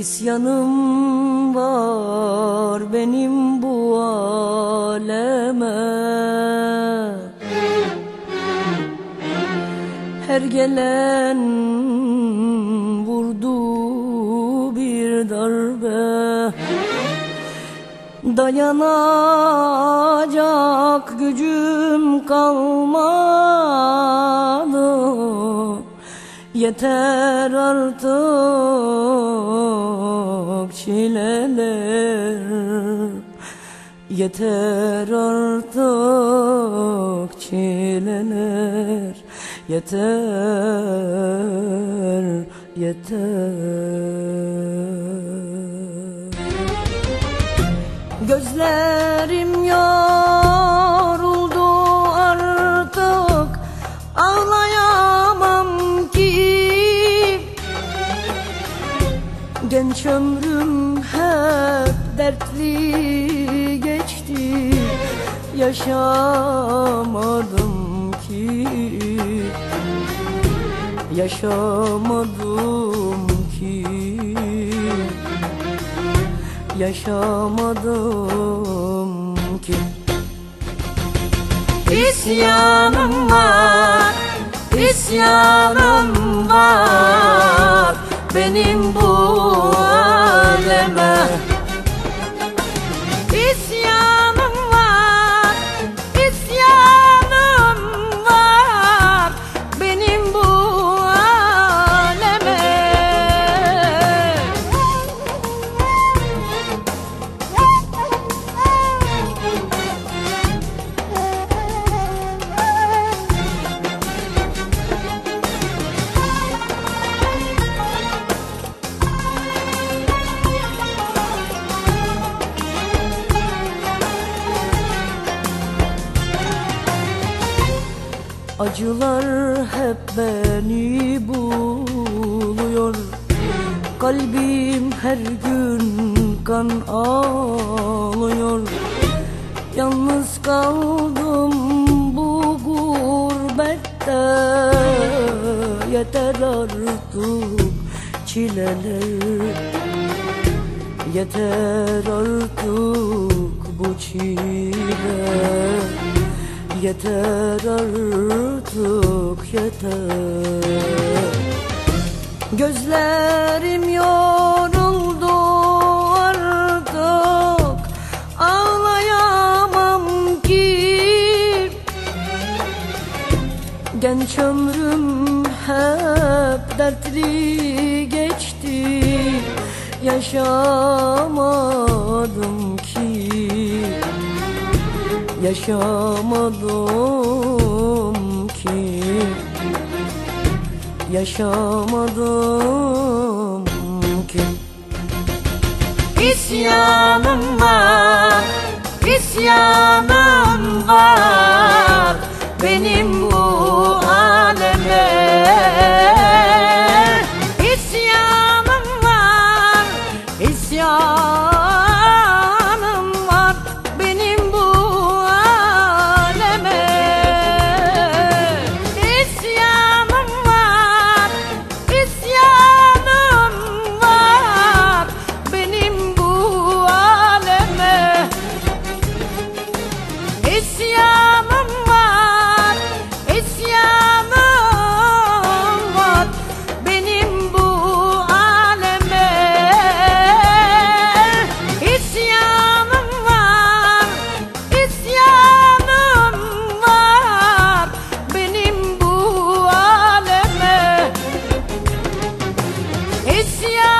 İsyanım var benim bu aleme. Her gelen vurdu bir darbe. Dayanacak gücüm kalmadı. Yeter artık çileler. Yeter artık çileler. Yeter, yeter. Gözlerim yoruldu artık. Ağlayamam ki. Genç ömrüm dertli geçti. Yaşamadım ki. Yaşamadım ki. Yaşamadım ki. İsyanım var, isyanım var. Benim bu Acılar hep beni buluyor. Kalbim her gün kan ağlıyor Yalnız kaldım bu gurbette. Yeter artık çileler. Yeter artık bu çile Yeter artık yeter. Gözlerim yoruldu artık. Ağlayamam ki. Genç ömrüm hep dertli geçti. Yaşamadım ki Yaşamadım ki. Yaşamadım ki. İsyanım var, isyanım var. Benim Esse.